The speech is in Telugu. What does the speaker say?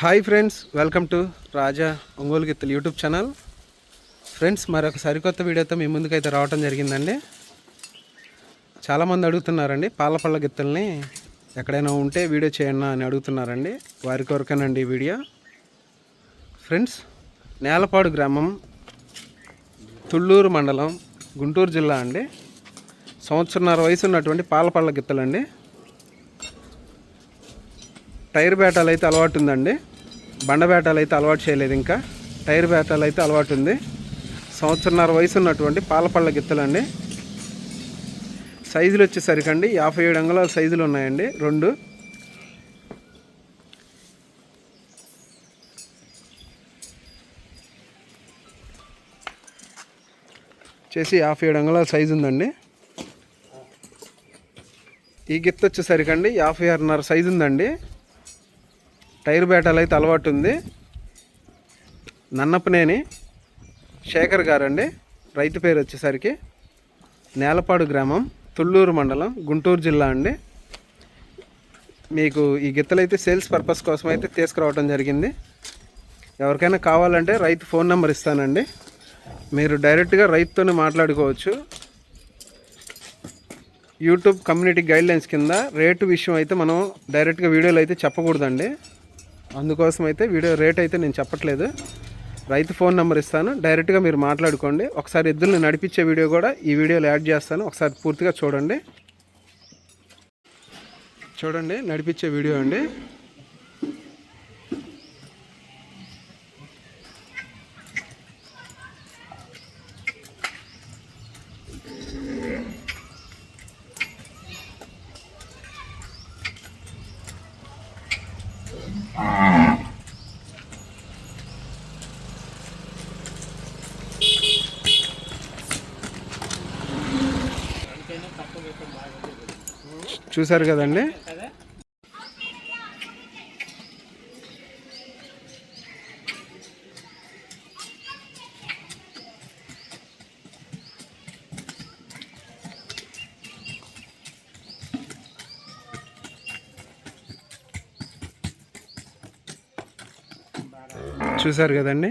Hi friends welcome to Raja Ongole గిత్తలు యూట్యూబ్ ఛానల్ ఫ్రెండ్స్ మరొక సరికొత్త వీడియోతో మీ ముందుకైతే రావటం జరిగిందండి. చాలామంది అడుగుతున్నారండి పాల పళ్ళ గిత్తల్ని ఎక్కడైనా ఉంటే వీడియో చేయండి అని అడుగుతున్నారండి. వారి కొరకేనండి ఈ వీడియో. ఫ్రెండ్స్ నేలపాడు గ్రామం తుళ్ళూరు మండలం గుంటూరు జిల్లా అండి. సంవత్సరన్నర వయసు ఉన్నటువంటి పాల పళ్ళ గిత్తలండి. టైర్ బేటాలు అయితే అలవాటు ఉందండి. బండ బేటాలు అయితే అలవాటు చేయలేదు ఇంకా. టైర్ బేటాలు అయితే అలవాటు ఉంది. సంవత్సరన్నర వయసు ఉన్నటువంటి పాలపళ్ళ గిత్తలండి. సైజులు వచ్చేసరికండి యాభై ఏడు అంగుళాల సైజులు ఉన్నాయండి. రెండు. చేసి యాభై ఏడు అంగుళాల సైజు ఉందండి. ఈ గిత్త వచ్చేసరికి అండి యాభై ఆరున్నర సైజు ఉందండి. టైర్ బేటాలు అయితే అలవాటు ఉంది. నన్నపనేని శేఖర్ గారండి. రైతు పేరు వచ్చేసరికి నేలపాడు గ్రామం తుళ్ళూరు మండలం గుంటూరు జిల్లా అండి. మీకు ఈ గిత్తలు అయితే సేల్స్ పర్పస్ కోసం అయితే తీసుకురావడం జరిగింది. ఎవరికైనా కావాలంటే రైతు ఫోన్ నెంబర్ ఇస్తానండి. మీరు డైరెక్ట్గా రైతుతోనే మాట్లాడుకోవచ్చు. యూట్యూబ్ కమ్యూనిటీ గైడ్లైన్స్ కింద రేటు విషయం అయితే మనం డైరెక్ట్గా వీడియోలో అయితే చెప్పకూడదండి. అందుకోసం అయితే వీడియో రేట్ అయితే నేను చెప్పట్లేదు. రైతు ఫోన్ నెంబర్ ఇస్తాను. డైరెక్ట్గా మీరు మాట్లాడుకోండి. ఒకసారి ఎద్దుల్ని నడిపించే వీడియో కూడా ఈ వీడియోలో యాడ్ చేస్తాను. ఒకసారి పూర్తిగా చూడండి. చూడండి నడిపించే వీడియో అండి. చూసారు కదండి? చూసారు కదండి?